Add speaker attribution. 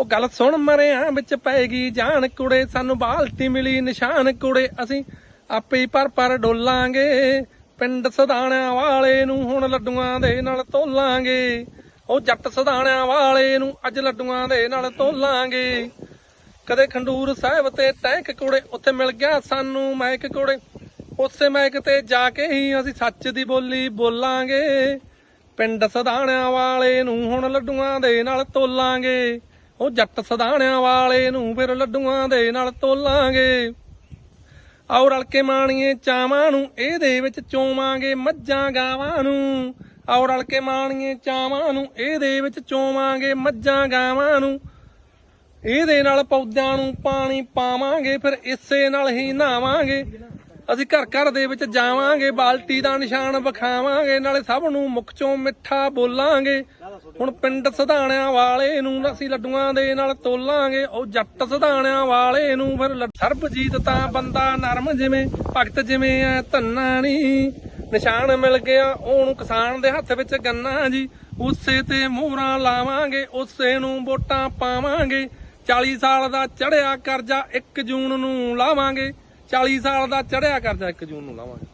Speaker 1: ਉਹ ਗੱਲ ਸੁਣ ਮਰਿਆਂ ਵਿੱਚ ਪੈ ਗਈ ਜਾਨ ਕੁੜੇ, ਸਾਨੂੰ ਬਾਲਟੀ ਮਿਲੀ ਨਿਸ਼ਾਨ ਕੁੜੇ। ਅਸੀਂ ਆਪੇ ਹੀ ਪਰ ਪਰ ਡੋਲਾਂਗੇ, ਪਿੰਡ ਸਦਾਣਿਆਂ ਵਾਲੇ ਨੂੰ ਹੁਣ ਲੱਡੂਆਂ ਦੇ ਨਾਲ ਤੋਲਾਂਗੇ। ਉਹ ਜੱਟ ਸਦਾਣਿਆਂ ਵਾਲੇ ਨੂੰ ਅੱਜ ਲੱਡੂਆਂ ਦੇ ਨਾਲ ਤੋਲਾਂਗੇ। ਕਦੇ ਖੰਡੂਰ ਸਾਹਿਬ ਤੇ ਟੈਂਕ ਕੁੜੇ, ਉੱਥੇ ਮਿਲ ਗਿਆ ਸਾਨੂੰ ਮਾਇਕ ਕੁੜੇ। ਉਸੇ ਮਾਇਕ ਤੇ ਜਾ ਕੇ ਹੀ ਅਸੀਂ ਸੱਚ ਦੀ ਬੋਲੀ ਬੋਲਾਂਗੇ। ਪਿੰਡ ਸਦਾਣਿਆਂ ਵਾਲੇ ਨੂੰ ਹੁਣ ਲੱਡੂਆਂ ਦੇ ਨਾਲ ਤੋਲਾਂਗੇ। ਉਹ ਜੱਟ ਸਦਾਣਿਆਂ ਵਾਲੇ ਨੂੰ ਫਿਰ ਲੱਡੂਆਂ ਦੇ ਨਾਲ ਤੋਲਾਂਗੇ। ਆਓ ਰਲ ਕੇ ਮਾਣੀਏ ਚਾਵਾਂ ਨੂੰ, ਇਹਦੇ ਵਿੱਚ ਚੋਵਾਂਗੇ ਮੱਝਾਂ ਗਾਵਾਂ ਨੂੰ। ਆਓ ਰਲ ਕੇ ਮਾਣੀਏ ਚਾਵਾਂ ਨੂੰ, ਇਹਦੇ ਵਿੱਚ ਚੋਵਾਂਗੇ ਮੱਝਾਂ ਗਾਵਾਂ ਨੂੰ। ਇਹਦੇ ਨਾਲ ਪੌਦਿਆਂ ਨੂੰ ਪਾਣੀ ਪਾਵਾਂਗੇ, ਫਿਰ ਇਸੇ ਨਾਲ ਹੀ ਨਹਾਵਾਂਗੇ। ਅਸੀਂ ਘਰ ਘਰ ਦੇ ਵਿੱਚ ਜਾਵਾਂਗੇ, ਬਾਲਟੀ ਦਾ ਨਿਸ਼ਾਨ ਵਿਖਾਵਾਂਗੇ, ਨਾਲੇ ਸਭ ਨੂੰ ਮੁਖ ਚੋਂ ਮਿੱਠਾ ਬੋਲਾਂਗੇ। ਹੁਣ ਪਿੰਡ ਸਧਾਣਿਆਂ ਵਾਲੇ ਨੂੰ ਅਸੀਂ ਲੱਡੂਆਂ ਦੇ ਨਾਲ ਤੋਲਾਂਗੇ, ਉਹ ਜੱਟ ਸਧਾਣਿਆਂ ਵਾਲੇ ਨੂੰ ਫਿਰ ਸਰਬਜੀਤ ਤਾਂ ਬੰਦਾ ਨਰਮ ਜਿਵੇਂ, ਭਗਤ ਜਿਵੇਂ ਐ ਧੰਨਾ ਨੀ। ਨਿਸ਼ਾਨ ਮਿਲ ਗਿਆ, ਉਹਨੂੰ ਕਿਸਾਨ ਦੇ ਹੱਥ ਵਿੱਚ ਗੰਨਾ ਜੀ। ਉਸੇ ਤੇ ਮੋਹਰਾਂ ਲਾਵਾਂਗੇ, ਉਸੇ ਨੂੰ ਵੋਟਾਂ ਪਾਵਾਂਗੇ। 40 ਸਾਲ ਦਾ ਚੜਿਆ ਕਰਜ਼ਾ 1 ਜੂਨ ਨੂੰ ਲਾਵਾਂਗੇ। 40 ਸਾਲ ਦਾ ਚੜਿਆ ਕਰਜ਼ਾ 1 ਜੂਨ ਨੂੰ ਲਾਵਾਂਗੇ।